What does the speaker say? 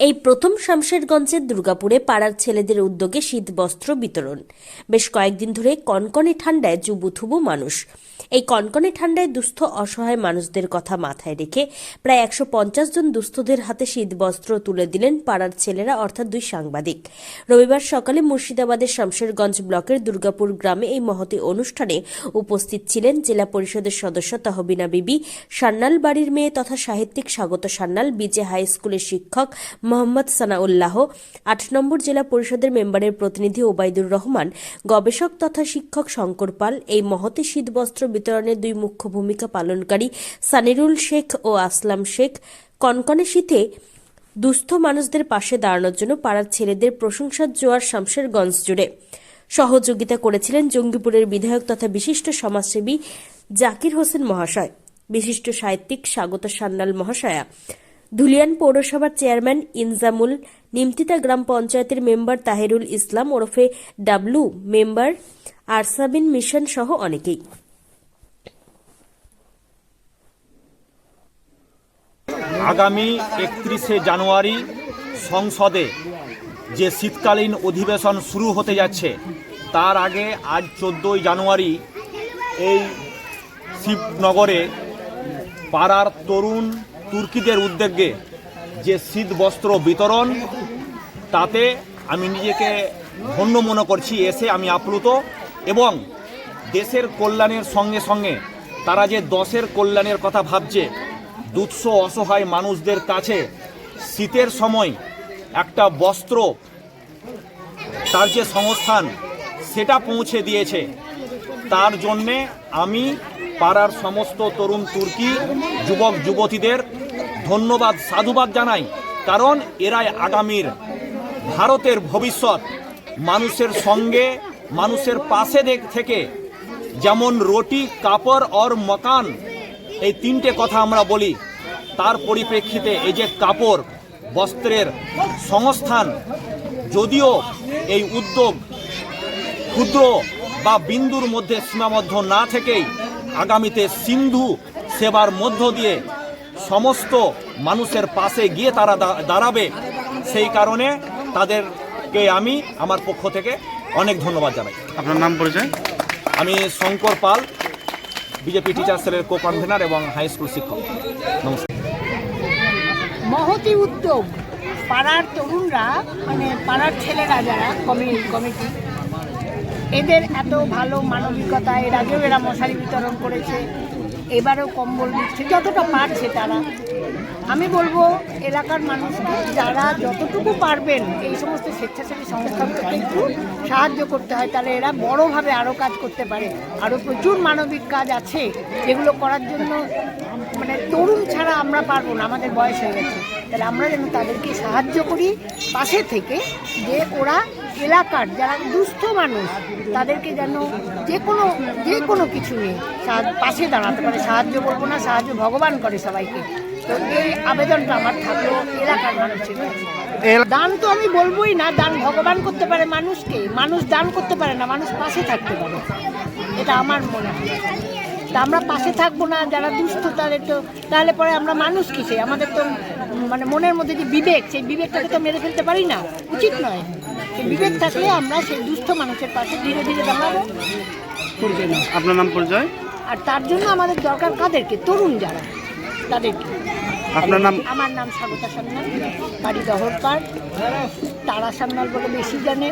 এই প্রথম শামশেরগঞ্জের দুর্গাপুরে পাড়ার ছেলেদের উদ্যোগে শীত বস্ত্র বিতরণ। বেশ কয়েকদিন ধরে কনকনে ঠান্ডায় জুবুথুবু মানুষ। এই কনকনে ঠান্ডায় দুস্থ, অসহায় মানুষদের কথা মাথায় রেখে প্রায় একশো পঞ্চাশ জন দুস্থদের হাতে শীত বস্ত্র তুলে দিলেন পাড়ার ছেলেরা, অর্থাৎ দুই সাংবাদিক। রবিবার সকালে মুর্শিদাবাদের শামশেরগঞ্জ ব্লকের দুর্গাপুর গ্রামে এই মহতি অনুষ্ঠানে উপস্থিত ছিলেন জেলা পরিষদের সদস্য তহবিনা বিবি, সান্নাল বাড়ির মেয়ে তথা সাহিত্যিক স্বাগত সান্যাল বিজে হাই স্কুলের শিক্ষক মোহাম্মদ সানাউল্লাহ। আট নম্বর জেলা পরিষদের মেম্বারের প্রতিনিধি ওবায়দুর রহমান, গবেষক তথা শিক্ষক শঙ্কর পাল, এই মহতে শীতবস্ত্র বিতরণের দুই মুখ্য ভূমিকা পালনকারী সানিরুল শেখ ও আসলাম শেখ, কনকনে শীতে দুস্থ মানুষদের পাশে দাঁড়ানোর জন্য পাড়ার ছেলেদের প্রশংসার জোয়ার শামশেরগঞ্জ জুড়ে। সহযোগিতা করেছিলেন জঙ্গিপুরের বিধায়ক তথা বিশিষ্ট সমাজসেবী জাকির হোসেন মহাশয়। বিশিষ্ট সাহিত্যিক স্বাগত সান্যাল মহাশয়া। ধুলিয়ান পৌরসভার চেয়ারম্যান ইনজামুল, নিমতিতা গ্রাম পঞ্চায়েতের মেম্বার তাহেরুল ইসলাম ওরফে ডাবলু, মেম্বার আরসাবিন মিশন সহ অনেকেই। আগামী একত্রিশে জানুয়ারি সংসদে যে শীতকালীন অধিবেশন শুরু হতে যাচ্ছে, তার আগে আজ চোদ্দোই জানুয়ারি এই শিবনগরে পাড়ার তরুণ তুর্কিদের উদ্যোগে যে শীত বস্ত্র বিতরণ, তাতে আমি নিজেকে ধন্য মনে করছি, এসে আমি আপ্লুত এবং দেশের কল্যাণের সঙ্গে সঙ্গে তারা যে দশের কল্যাণের কথা ভাবছে দুঃস্থ অসহায় মানুষদের কাছে শীতের সময় একটা বস্ত্র, তার যে সংস্থান, সেটা পৌঁছে দিয়েছে। তার জন্যে আমি পাড়ার সমস্ত তরুণ তুর্কি, যুবক, যুবতীদের ধন্যবাদ, সাধুবাদ জানাই, কারণ এরাই আগামীর। ভারতের ভবিষ্যৎ মানুষের সঙ্গে, মানুষের পাশে থেকে, যেমন রুটি, কাপড় আর মকান, এই তিনটে কথা আমরা বলি। তার পরিপ্রেক্ষিতে এই যে কাপড়, বস্ত্রের সংস্থান, যদিও এই উদ্যোগ ক্ষুদ্র বা বিন্দুর মধ্যে সীমাবদ্ধ না থেকেই আগামীতে সিন্ধু সেবার মধ্য দিয়ে সমস্ত মানুষের পাশে গিয়ে তারা দা- দাঁড়াবে। সেই কারণে তাদেরকে আমি আমার পক্ষ থেকে অনেক ধন্যবাদ জানাই। আপনার নাম পরিচয়? আমি শঙ্কর পাল বিজেপি টিচার সেলের কো কনভেনার এবং হাই স্কুল শিক্ষক। নমস্কার। মহতি উদ্যোগ। পাড়ার তরুণরা মানে পাড়ার ছেলেরা যারা কমি- কমিটি এদের এত ভালো মানবিকতা এর আগেও এরা মশারি বিতরণ করেছে। এবারেও কম্বল দিচ্ছে, যতটা পারছে তারা। আমি বলব, এলাকার মানুষকে যারা যতটুকু পারবেন এই সমস্ত স্বেচ্ছাসেবী সংস্থাগুলোকে একটু সাহায্য করতে হয়, তাহলে এরা বড়োভাবে আরও কাজ করতে পারে। আরও প্রচুর মানবিক কাজ আছে, যেগুলো করার জন্য মানে তরুণ ছাড়া আমরা পারব না, আমাদের বয়স হয়ে গেছে। তাহলে আমরা যেন তাদেরকে সাহায্য করি পাশে থেকে যে ওরা এলাকার যারা দুস্থ মানুষ তাদেরকে যেন যে কোনো যে কোনো কিছু নিয়ে পাশে দাঁড়াতে পারে। সাহায্য করব না সাহায্য ভগবান করে সবাইকে। তো এই আবেদনটা আমার থাকল এলাকার মানুষের দান তো আমি বলবোই না দান ভগবান করতে পারে মানুষকে মানুষ দান করতে পারে না মানুষ পাশে থাকতে পারে। এটা আমার মনে হয়। তা আমরা পাশে থাকব না যারা দুস্থ তাদের তো তাহলে পরে আমরা মানুষ কিসে? আমাদের তো মানে মনের মধ্যে যে বিবেক সেই বিবেকটাকে তো মেরে ফেলতে পারি না। উচিত নয়। সেই বিবেক থাকলে আমরা সেই দুস্থ মানুষের পাশে ধীরে ধীরে দাঁড়াবো। আপনার নাম পরিচয়? আর তার জন্য আমাদের দরকার কাদেরকে? তরুণ যারা তাদেরকে। আপনার নাম? আমার নাম স্বাগতা সান্যাল বাড়ি দহরপাড় তারা সান্যাল বলে বেশি জানে।